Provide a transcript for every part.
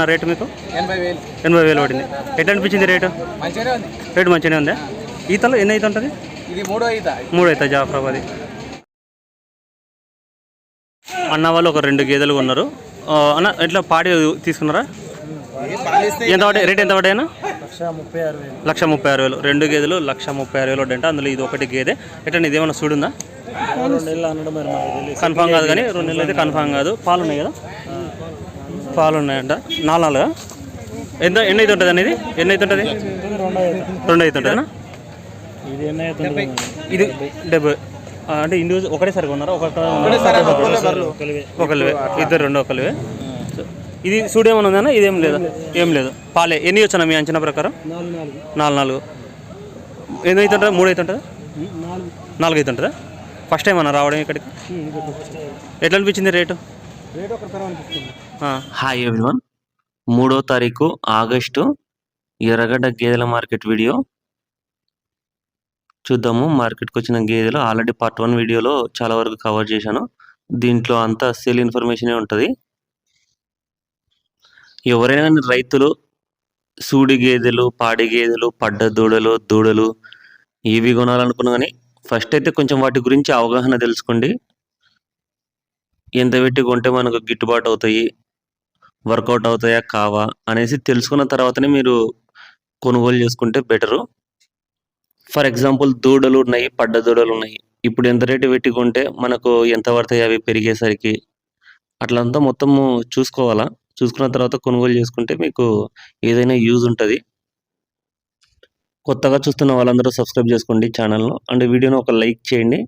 నా రేటు మీకు? ఎనభై వేలు. పడింది. ఎట్లా అనిపించింది రేటు? రేటు మంచిగానే ఉందా? ఈతలో ఎన్ని అయితే ఉంటుంది? ఇది మూడో ఈత. మూడు అవుతాయి జాఫరాబాద్ అన్న వాళ్ళు ఒక రెండు గేదెలు ఉన్నారు అన్న ఎట్లా పాడి తీసుకున్నారా? ఎంత పడ్డాయి? రేట్ ఎంత పడ్డాయన్నా లక్ష ముప్పై ఆరు వేలు. లక్ష ముప్పై ఆరు వేలు. రెండు గేదెలు లక్ష ముప్పై ఆరు వేలు అంటే అందులో ఇది ఒకటి గేదె. ఎట్లా ఇది ఏమన్నా చూడుందా కన్ఫామ్ కాదు కానీ రెండు నెలలు అయితే కన్ఫామ్ కాదు. పాలు ఉన్నాయి కదా? పాలు ఉన్నాయంట. నాలుగు నాలుగా? ఎంత ఎన్ని అయితే ఉంటుంది అనేది? ఎన్ని అయితే ఉంటుంది? రెండు అయితే ఉంటుందా. ఇది ఎన్ని అవుతుంది ఇది డెబ్బై. అంటే ఇండివిజువల్ ఒకటేసారి కొన్నారా ఒకట ఒకళ్ళవే ఇద్దరు రెండు ఒకళ్ళవే ఇది సూడు ఏమైనా ఉందన్నా? ఇదేం లేదా? ఏం లేదు. పాలే. ఎన్ని వచ్చానా మీ అంచనా ప్రకారం? నాలుగు నాలుగు. ఎన్ని అయితే ఉంటుందా? మూడు అయితే ఉంటుందా? నాలుగు ఉంటుందా? ఫస్ట్ టైం అన్న రావడం ఇక్కడికి? ఎట్లా అనిపించింది రేటు? రేట్ హాయ్ ఎవ్రీవన్ మూడో తారీఖు ఆగస్టు ఎర్రగడ్డ గేదెల మార్కెట్ వీడియో. చూద్దాము మార్కెట్కి వచ్చిన గేదెలు. ఆల్రెడీ పార్ట్ వన్ వీడియోలో చాలా వరకు కవర్ చేశాను. దీంట్లో అంతా సేల్ ఇన్ఫర్మేషనే ఉంటుంది. ఎవరైనా కానీ రైతులు సూడి గేదెలు పాడి గేదెలు పడ్డ దూడలు దూడలు ఇవి కొనాలనుకున్నా కానీ ఫస్ట్ అయితే కొంచెం వాటి గురించి అవగాహన తెలుసుకోండి. ఎంత పెట్టి కొంటే మనకు గిట్టుబాటు అవుతాయి. వర్కౌట్ అవుతాయా? కావా? అనేసి తెలుసుకున్న తర్వాతనే మీరు కొనుగోలు చేసుకుంటే బెటరు. ఫర్ ఎగ్జాంపుల్ దూడలు ఉన్నాయి పడ్డ దూడలు ఉన్నాయి. ఇప్పుడు ఎంత రేటు పెట్టి కొంటే మనకు ఎంత పడతాయి అవి పెరిగేసరికి? అట్లంతా మొత్తము చూసుకోవాలా? చూసుకున్న తర్వాత కొనుగోలు చేసుకుంటే మీకు ఏదైనా యూజ్ ఉంటుంది. కొత్తగా చూస్తున్న వాళ్ళందరూ సబ్స్క్రైబ్ చేసుకోండి ఛానల్ను. అండ్ వీడియోని ఒక లైక్ చేయండి.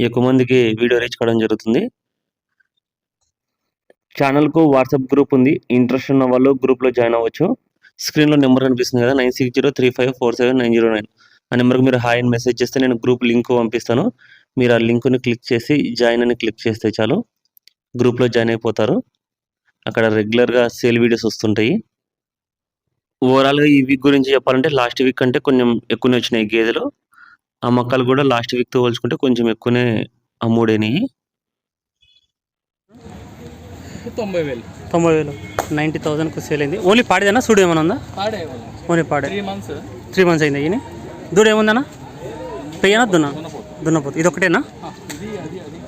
ఎక్కువ మందికి వీడియో రీచ్ కావడం జరుగుతుంది. ఛానల్కు వాట్సాప్ గ్రూప్ ఉంది. ఇంట్రెస్ట్ ఉన్న వాళ్ళు గ్రూప్లో జాయిన్ అవ్వచ్చు. స్క్రీన్లో నెంబర్ కనిపిస్తుంది కదా nine six zero three five four seven nine zero nine. ఆ నెంబర్కి మీరు హాయ్ అని మెసేజ్ చేస్తే నేను గ్రూప్ లింక్ పంపిస్తాను. మీరు ఆ లింక్ని క్లిక్ చేసి జాయిన్ అని క్లిక్ చేస్తే చాలు. గ్రూప్లో జాయిన్ అయిపోతారు. అక్కడ రెగ్యులర్గా సేల్ వీడియోస్ వస్తుంటాయి. ఓవరాల్గా ఈ వీక్ గురించి చెప్పాలంటే లాస్ట్ వీక్ అంటే కొంచెం ఎక్కువనే వచ్చినాయి గేదెలు. ఆ మొక్కలు కూడా లాస్ట్ వీక్తో పోల్చుకుంటే కొంచెం ఎక్కువనే అమ్ముడైనాయి తొంభై వేలు. తొంభై వేలు. నైంటీ థౌసండ్కి సేల్ అయింది. ఓన్లీ పాడేదన్నా సూడు ఏమైనా ఉందా? పాడే ఓన్లీ పాడే. త్రీ మంత్స్ త్రీ మంత్స్ అయింది ఈయన దూడ ఏముందన్నా పెయ్యనా దున్నా? దున్నపోతు. ఇది ఒకటేనా ఇది అది అది.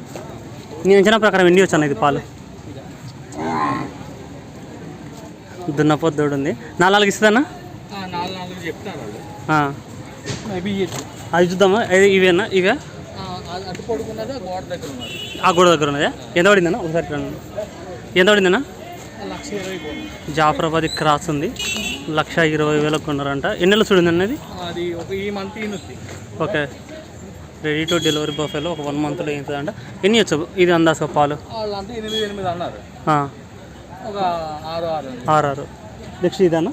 నీ అంచనా ప్రకారం ఎన్ని వచ్చాను ఇది పాలు? దున్నపోతు దూడ ఉంది. నాలుగు నాలుగు ఇస్తుందన్నా అది చూద్దామా? ఇది ఇవేనా ఇవే? ఆ, గోడ దగ్గర ఉన్నది. ఉన్నదా. ఎంత పడిందన్నా ఒకసారి. ఎంత పడిందన్నా? జాఫరాబాద్ క్రాస్ ఉంది. లక్ష ఇరవై వేలకు కొన్నారంట. ఎన్ని నెలలు చూడింది అన్నది అది okay. Ready to delivery buffalo ఒక వన్ మంత్లో అవుతుందంట ఎన్ని వచ్చు ఇది అందాస పాలు? అంటే ఆరు నెక్స్ట్ ఇదన్నా?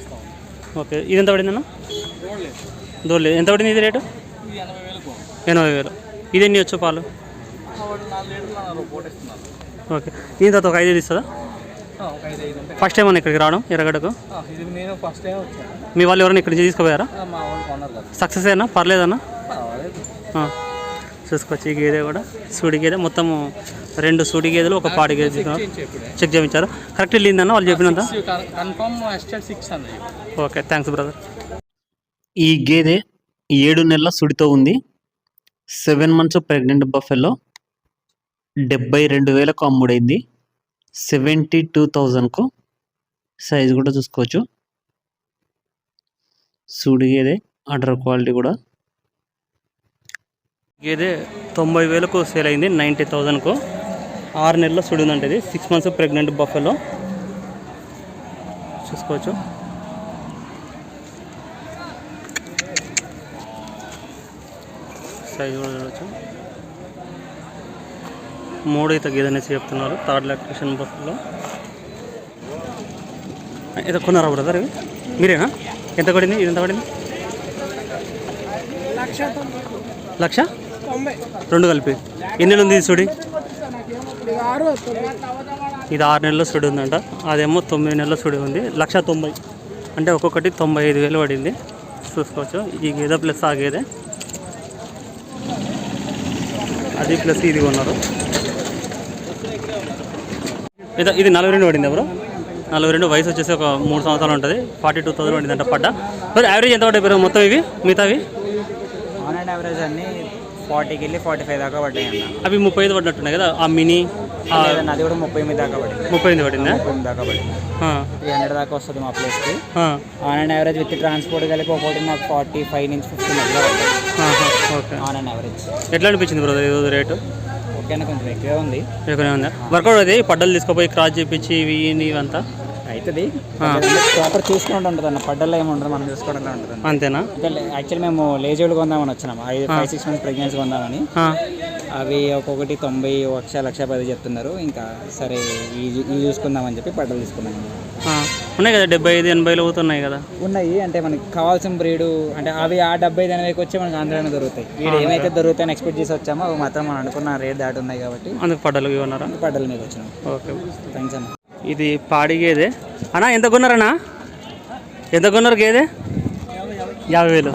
ఇస్తాం. ఓకే. ఇది ఎంత పడిందన్నా? చూడలేదు దూరలేదు ఎంత పడింది ఇది రేటు? ఇది ఎనభై వేలు. ఇది ఎన్ని వచ్చు పాలు? ఓకే. దీని తర్వాత ఒక ఐదు ఇస్తుందా ఫస్ట్ టైం అన్న ఇక్కడికి రావడం ఎర్రగడ్డకు? ఆ, ఇది నేను ఫస్ట్ టైం వచ్చాను మీ వాళ్ళు ఎవరైనా ఇక్కడి నుంచి తీసుకుపోయారా? సక్సెస్ అయినా పర్లేదన్నా చూసుకోవచ్చు ఈ గేదె కూడా. సూడి గేదె. మొత్తం రెండు సూడి గేదెలు ఒక పాడి గేదె చెక్ చేయించారు. కరెక్ట్ వెళ్ళిందన్న వాళ్ళు చెప్పినంత? ఓకే థ్యాంక్స్ బ్రదర్ ఈ గేదె ఏడు నెలల సుడితో ఉంది. సెవెన్ మంత్స్ ప్రెగ్నెంట్ బఫెల్లో డెబ్బై రెండు వేలకు అమ్ముడైంది. సెవెంటీ టూ థౌజండ్కు సైజ్ కూడా చూసుకోవచ్చు. సుడి ఆర్డర్ క్వాలిటీ కూడా. గేదే తొంభై వేలకు సేల్ అయింది నైంటీ థౌజండ్కు. ఆరు నెలల సుడిందంటే ఇది. సిక్స్ మంత్స్ ప్రెగ్నెంట్ బఫెలో చూసుకోవచ్చు. సైజ్ కూడా చూడవచ్చు మూడైతే గేదె అనేసి చెప్తున్నారు. థర్డ్ లొకేషన్ బఫెలో ఏదో కొన్నారా బ్రదర్ ఇవి? మీరేనా? ఎంత పడింది? ఇది ఎంత పడింది? లక్ష రెండు కలిపి. ఎన్ని నెలలు ఉంది సుడి? ఇది ఆరు నెలల సుడి ఉందంట. అదేమో తొమ్మిది నెలల సుడి ఉంది. లక్ష తొంభై. అంటే ఒక్కొక్కటి తొంభై ఐదు వేలు పడింది. చూసుకోవచ్చు. ఈ గేదె ప్లస్ ఆ గేదె. అది ప్లస్ ఇది కొన్నారు. ఇది ఇది నలభై రెండు పడింది బ్రో. నలభై రెండు వయసు వచ్చేసి ఒక మూడు సంవత్సరాలు ఉంటుంది. ఫార్టీ టూ థౌసండ్ పడింది అంటే పడ్డ. మరి యావరేజ్ ఎంత పడ్డాయి బ్రో మొత్తం ఇవి? మిగతావి? ఆన్ అండ్ యావరేజ్ అన్ని ఫార్టీకి వెళ్ళి ఫార్టీ ఫైవ్ దాకా పడ్డాయి అవి ముప్పై ఐదు పడినట్టున్నాయి కదా? ఆ మినీ అది కూడా ముప్పై ఎనిమిది దాకా పడింది. ముప్పై ఎనిమిది పడిందా? ముప్పై ఎనిమిది దాకా పడింది. త్రీ హండ్రెడ్ దాకా వస్తుంది మా ప్లేస్కి on and average with transport కలిపి ఒకటి నాకు ఫార్టీ ఫైవ్ నుంచి ఫిఫ్టీ మధ్యలో ఆన్ అండ్ యావరేజ్ ఎట్లా అనిపించింది బ్రో ఈరోజు రేటు? ఓకేనా కొంచెం ఎక్కువే ఉంది. ఎక్కువనే ఉందా? వర్కౌట్ అది? పడ్డలు తీసుకుపోయి క్రాస్ చేపించి ఇవి ఇవి ఇవంతా అవుతుంది ప్రాపర్ చూసుకుంటూ ఉంటుంది అన్న. పడ్డల్లో ఏమి ఉండదు మనం చూసుకోవడంలో ఉంటుంది. అంతేనా? ఇంకా యాక్చువల్లీ మేము లేజోళ్ళు కొందామని వచ్చినాము ఐదు ఫైవ్ సిక్స్ మంత్స్ ప్రెగ్నెన్సీ కొందామని. అవి ఒక్కొక్కటి తొంభై లక్ష లక్ష పది చెప్తున్నారు. ఇంకా సరే ఇవి చూసుకుందామని చెప్పి పడ్డలు తీసుకున్నాము ఆ, ఉన్నాయి కదా డెబ్బై ఐదు ఎనభైలో అవుతున్నాయి కదా. ఉన్నాయి. అంటే మనకి కావాల్సిన బ్రీడు అంటే అవి ఆ డెబ్బై ఐదు ఎనభైకి వచ్చి మనకి ఆంధ్రాలో దొరుకుతాయి. వీడు ఏమైతే దొరుకుతాయని ఎక్స్పెక్ట్ చేసి వచ్చామో అవి మాత్రం మనం అనుకున్న రేట్ దాటి ఉన్నాయి కాబట్టి అందుకు పడ్డలు ఇవి ఉన్నారా పడ్డల మీద వచ్చినాం. ఓకే. థ్యాంక్స్ అన్న. ఇది పాడి గేదె. అన్నా ఎంత కొన్నారన్నా? ఎంత కొన్నారు గేదె? యాభై వేలు.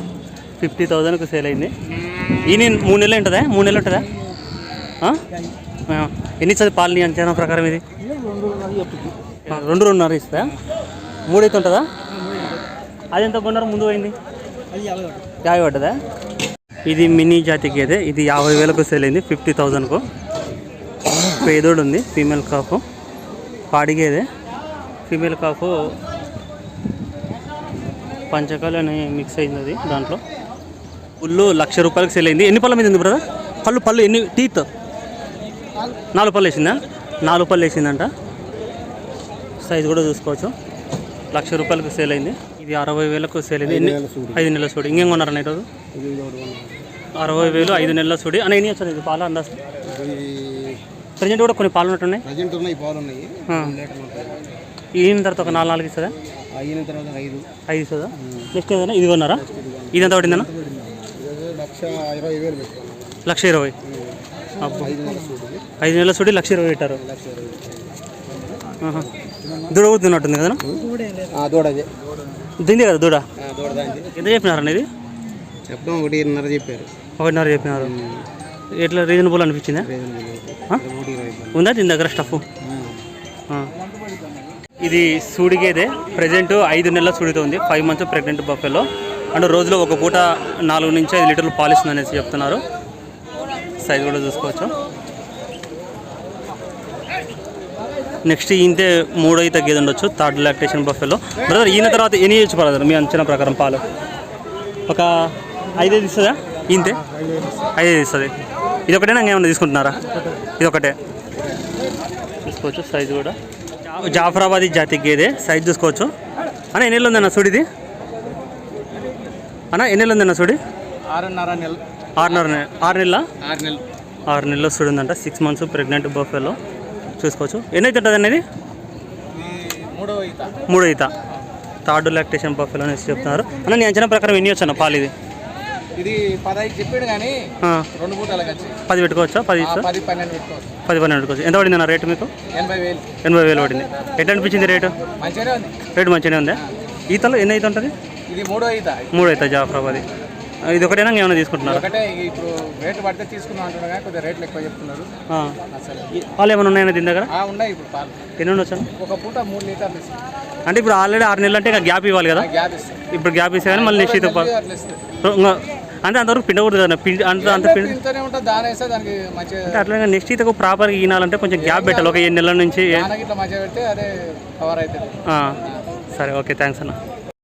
ఫిఫ్టీ థౌజండ్కి సేల్ అయింది. ఈ నేను మూడు నెలలు ఉంటుందా? మూడు నెలలు ఉంటుందా. ఎన్ని ఇస్తుంది పాలు నీ అంచనా ప్రకారం ఇది? రెండు రెండున్నర ఇస్తుందా మూడు అయితే ఉంటుందా అది ఎంత కొన్నారు? ముందు పోయింది? యాభై పడ్డదా. ఇది మినీ జాతి గేదె ఇది యాభై వేలకు సేల్ అయింది ఫిఫ్టీ థౌజండ్కు. పేదోడు ఉంది ఫీమేల్ కాఫ్ పాడిగేదే ఫీమేల్ కాఫ్ పంచకాలు అని మిక్స్ అయింది అది దాంట్లో. పుల్లు లక్ష రూపాయలకు సేల్ అయింది. ఎన్ని పళ్ళ మీద ఉంది బ్రదర్ పళ్ళు పళ్ళు ఎన్ని? టీత్ నాలుగు. పళ్ళు వేసిందా? నాలుగు పళ్ళు వేసిందంట. సైజ్ కూడా చూసుకోవచ్చు. లక్ష రూపాయలకు సేల్ అయింది. ఇది అరవై వేలకు సేల్ అయింది. ఎన్ని? ఐదు నెలల సూడి. ఇంకేం కొన్నారన్న ఈరోజు? అరవై వేలు ఐదు నెలల సూడి. అని ఎన్ని వచ్చారు ఇది? పాలు అందాజు? ప్రజెంట్ కూడా కొన్ని పాలు ఉన్నట్టున్నాయి? ప్రజెంట్ ఉన్నాయి పాలు ఉన్నాయి. ఆ. ఈయన తర్వాత ఒక నాలుగు నాలుగు ఇస్తుందా? అయిన తర్వాత ఐదు. ఐదు ఇస్తుందా? నెక్స్ట్ ఏదైనా? ఇది కొన్నారా? ఇది ఎంత పడిందన్న లక్ష ఇరవై వేలు పెట్టుకున్నాం లక్ష ఇరవై. అబ్బో. ఐదు నెలల సుడి. లక్ష ఇరవై పెట్టారు. దూడ కూడా తిన్నట్టుంది కదా దూడ అదే. దింది కదా దూడ? ఎంత చెప్పినారన్న ఇది? చెప్పడం ఒకటిన్నర చెప్పారు. ఒకటిన్నర చెప్పినారు. ఎట్లా రీజనబుల్ అనిపించిందా? ఉందా దీని దగ్గర స్టఫ్ ఇది సూడిగేదే ప్రజెంట్ ఐదు నెలల సూడితో ఉంది. Five months pregnant buffalo and రోజులో ఒక పూట నాలుగు నుంచి ఐదు లీటర్లు పాలిస్తుంది అనేసి చెప్తున్నారు. సైజ్ కూడా చూసుకోవచ్చు. నెక్స్ట్ ఈయంతే మూడో అయితే గేదె ఉండొచ్చు థర్డ్ లాక్టేషన్ బఫెలో. బ్రదర్ ఈయన తర్వాత ఎన్ని ఇవ్వచ్చు బ్రదర్ మీ అంచనా ప్రకారం పాలు? ఒక ఐదైదు ఇస్తుందా? ఈంతే ఐదైదు ఇస్తుంది. ఇది ఒకటేనా ఏమన్నా తీసుకుంటున్నారా? ఇది ఒకటే చూసుకోవచ్చు సైజు కూడా. జాఫరాబాదీ జాతి గేదె సైజ్ చూసుకోవచ్చు. అన్న ఎన్ని ఉందన్న సుడిది? అన్న ఎన్ని ఉందన్న సుడి? ఆరున్నర నెల. ఆరున్నర ఆరు నెలల? ఆరు నెలలు. ఆరు నెలలు సుడి ఉందంట సిక్స్ మంత్స్ ప్రెగ్నెంట్ బఫెలో. చూసుకోవచ్చు. ఎన్ని అయితే ఉంటుంది అనేది మూడో ఈత. ఈత థర్డ్ లాక్టేషన్ బఫెలో అనేసి చెప్తున్నారు. అన్న నీ అంచనా ప్రకారం ఎన్ని వచ్చాను పాలు ఇది? ఇది పదహైదు చెప్పాడు కానీ రెండు పూటలకు పది పెట్టుకోవచ్చా? పది ఇస్తా పది పన్నెండు పెట్టుకోవచ్చు. పది పన్నెండు పెట్టుకోవచ్చు. ఎంత పడింది అన్న రేటు మీకు? ఎనభై వేలు. ఎనభై వేలు పడింది. ఎట్లా అనిపించింది రేటు? మంచిగానే ఉంది. రేటు మంచిగానే ఉందా? ఈతలో ఎన్ని అయితే ఉంటుంది? ఇది మూడో ఈత. మూడు అవుతాయి జాఫరాబాద్. ఇది ఒకటేనా? ఏమైనా తీసుకుంటున్నారా? ఒకటే ఇప్పుడు రేటు పడితే తీసుకుందాం అంటున్నా కానీ కొద్దిగా రేట్లు ఎక్కువ చెప్తున్నారు. ఆ. అసలు ఈ పాలు ఏమైనా ఉన్నాయన్నా దీని దగ్గర? ఉన్నాయి ఇప్పుడు పాలు. ఎన్ని ఉండొచ్చు ఒక పూట మూడు లీటర్లు అంటే ఇప్పుడు ఆల్రెడీ ఆరు నెలలు అంటే ఇంకా గ్యాప్ ఇవ్వాలి కదా? గ్యాప్ ఇప్పుడు గ్యాప్ ఇస్తే కానీ మళ్ళీ ఇది పాలు అంటే అంతవరకు పిండకూడదు కదా పిండి అంత అంత పిండి అట్లా నెక్స్ట్ ఈతకు ప్రాపర్గా ఈనాలంటే కొంచెం గ్యాప్ పెట్టాలి. ఒక ఏడు నెలల నుంచి సరే ఓకే థ్యాంక్స్ అన్న.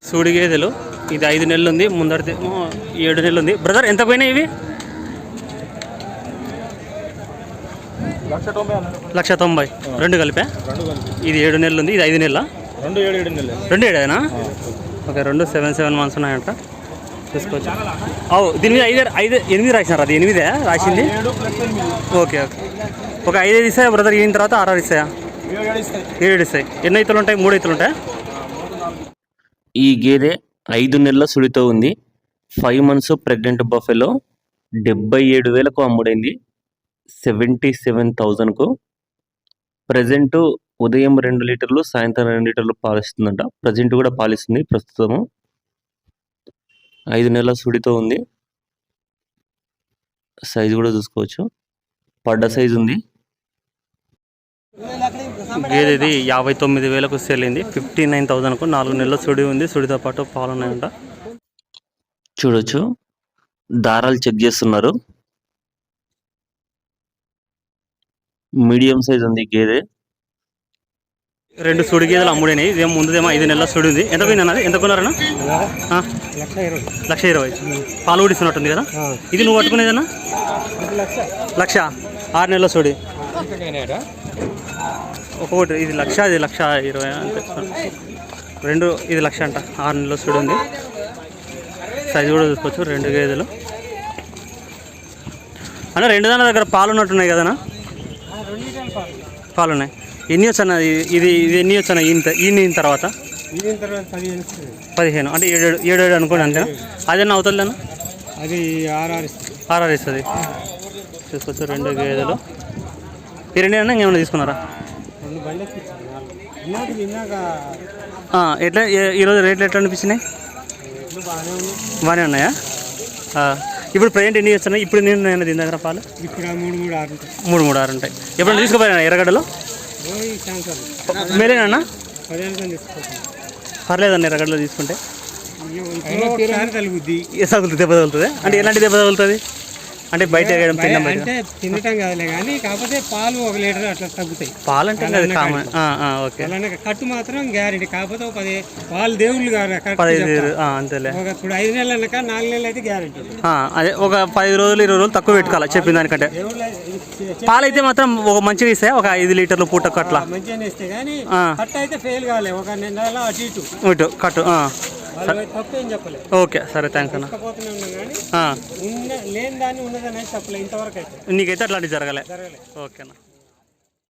సూడి గేదెలు ఇది ఐదు నెలలు ఉంది ముందరిది ఏమో ఏడు నెలలు ఉంది బ్రదర్ ఎంత పోయినాయి ఇవి? లక్ష తొంభై రెండు కలిపా? రెండు కలిపి. ఇది ఏడు నెలలు ఉంది ఇది ఐదు నెలల? రెండు ఏడు ఏడు నెలలు. రెండు ఏడేనా ఓకే రెండు సెవెన్ సెవెన్ మంత్స్ ఉన్నాయంట. చూసుకోవచ్చు. అవు దీని మీద ఐదు ఐదు ఎనిమిది రాసినారు? అది ఎనిమిదే రాసింది? Okay okay. ఒక ఐదు ఇస్తాయా? బ్రదర్ అయిన తర్వాత ఆరు ఇస్తాయి? ఏడు ఇస్తాయి. ఎన్ని ఇతలు ఉంటాయి మూడు ఇతలు ఉంటాయా ఈ గేదె ఐదు నెలల సుడితో ఉంది. ఫైవ్ మంత్స్ ప్రెగ్నెంట్ బఫెలో డెబ్బై ఏడు వేలకు అమ్ముడైంది. సెవెంటీ సెవెన్ థౌజండ్కు. ప్రజెంట్ ఉదయం రెండు లీటర్లు సాయంత్రం రెండు లీటర్లు పాలిస్తుందంట. ప్రజెంట్ కూడా పాలిస్తుంది ప్రస్తుతము. ఐదు నెలల సుడితో ఉంది. సైజు కూడా చూసుకోవచ్చు. పడ్డ సైజు ఉంది. గేదె ఇది యాభై తొమ్మిది వేలకు సేల్ అయింది. ఫిఫ్టీ నైన్ థౌసండ్కు నాలుగు నెలల సుడి ఉంది. సుడితో పాటు పాలు ఉన్నాయంట. చూడొచ్చు. దారాలు చెక్ చేస్తున్నారు. మీడియం సైజ్ ఉంది గేదె రెండు సుడి గేదెలు అమ్ముడైనాయి. ఇదేమో ముందుదేమో ఐదు నెలల సుడి ఉంది. ఎంత పోయింది అన్నది? ఎంత కొన్నారన్నా? ఆ, లక్ష ఇరవై. పాలు ఊడిస్తున్నట్టుంది కదా? ఇది నువ్వు పట్టుకునేదన్నా లక్ష. ఆరు నెలల సుడి. ఒక్కొక్కటి ఇది లక్ష ఇది లక్ష ఇరవై అంతే రెండు ఇది లక్ష అంట. ఆరు నెలల సుడి ఉంది. సైజు కూడా చూసుకోవచ్చు రెండు గేదెలు. అన్న రెండు దాని దగ్గర పాలు ఉన్నట్టున్నాయి కదనా పాలు ఉన్నాయి. ఎన్ని వచ్చాను ఇది ఇది ఎన్ని వచ్చాను ఈయన ఈయన తర్వాత? పదిహేను. అంటే ఏడు ఏడు ఏడు అనుకోండి అంతేనా? అదేనా అవుతుందన్న అది ఆర్ఆర్ ఆర్ఆర్ ఇస్తుంది. చూసుకోవచ్చు రెండు గేదెలు. ఈ రెండు అన్న ఇంకేమైనా తీసుకున్నారా? ఎట్లా ఈరోజు రేట్లు ఎట్లా అనిపించినాయి? బాగానే ఉన్నాయా. ఇప్పుడు ప్రజెంట్ ఎన్ని వస్తున్నాయి ఇప్పుడు నేను నేను దీని దగ్గర పాలు? మూడు మూడు ఆరు ఉంటాయి. ఎప్పుడైనా తీసుకుపోయినా ఎర్రగడ్డలో? తీసుకుంటాం పర్లేదన్న ఎర్రగడ్డలో తీసుకుంటే. తగులుతుంది దెబ్బ తగులుతుంది? అంటే ఎలాంటి దెబ్బ తగులుతుంది? అంటే బయట తినడం అంటే తినటం కాదులే కానీ కాకపోతే పాలు ఒక లీటర్ అట్లా తగ్గుతాయి. అది కామన్. ఓకే. అలానే కట్టు మాత్రం గ్యారెంటీ కాకపోతే ఒక పది వాళ్ళు దేవుళ్ళు అంతేలే. ఒక ఇప్పుడు ఐదు నెలలు అన్నాక నాలుగు నెలలు అయితే గ్యారెంటీ ఆ, అదే ఒక పది రోజులు ఇరవై రోజులు తక్కువ పెట్టుకోవాలి చెప్పిన దానికంటే? దేవుళ్ళు పాలైతే మాత్రం ఒక మంచిగా ఇస్తాయి? ఒక ఐదు లీటర్లు పూటకు అట్లా? మంచిగానే ఇస్తే కానీ. కట్ట అయితే ఫెయిల్ కాలే. ఒక నెల అటు ఇటు. ఇటు కట్టు ఓకే సరే థ్యాంక్స్ అన్న. లేని దాన్ని ఉన్నదని చెప్పలే ఇంతవరకు అయితే నీకైతే అట్లాంటివి జరగలే. జరగలే. ఓకే అన్న.